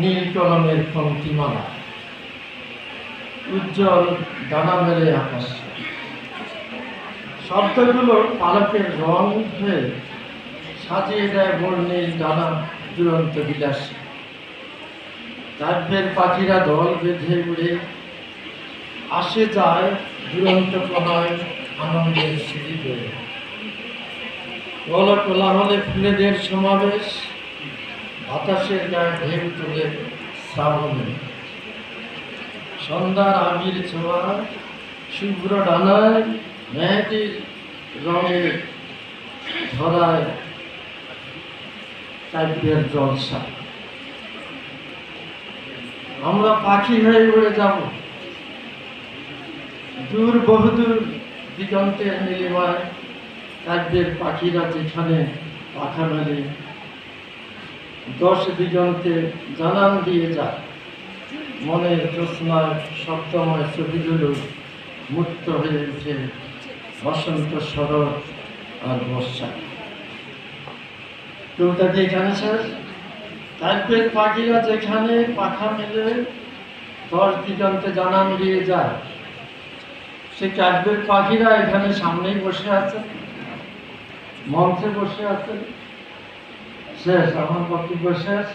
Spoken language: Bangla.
নীল কলমের পঙ্ক্তিমালা উজ্জ্বল ডানা মেলে আকাশ। শব্দগুলো পালকের রং হয়ে সাজিয়ে দেয় বর্ণিল ডানা দুরন্ত বিলাসী। কাব্যের পাখিরা দল বেঁধে উড়ে আসে যায় দুরন্ত প্রণয় আনন্দের সিঁড়ি বেয়ে। বল ফুলেদের সমাবেশ বাতাসের গায়ে ঢেউ তুলে শ্রাবণে। সন্ধ্যার আবির ছোঁয়া শুভ্র ডানায় মেয়েটির রঙে ধরায় কাব্যের জলসা। আমরা পাখি হয়ে উড়ে যাব। দূর বহুদূর দিগন্তের নীলিমায় কাব্যের পাখিরা যেখানে পাখা মেলে দশ দিগন্তে জানান দিয়ে যায় মনের জ্যোৎস্নায় শব্দময় ছবিগুলো মুক্ত হয়ে উঠে বসন্ত শরৎ আর বর্ষা। কবিতাটি এখানে শেষ কাব্যের পাখিরা যেখানে, পাখা মেলে, দশ দিগন্তে জানান দিয়ে যায় সে কাব্যের পাখিরা এখানে সামনেই বসে আছে? মঞ্চে বসে আছে? শেষ আমার বক্তব্য শেষ।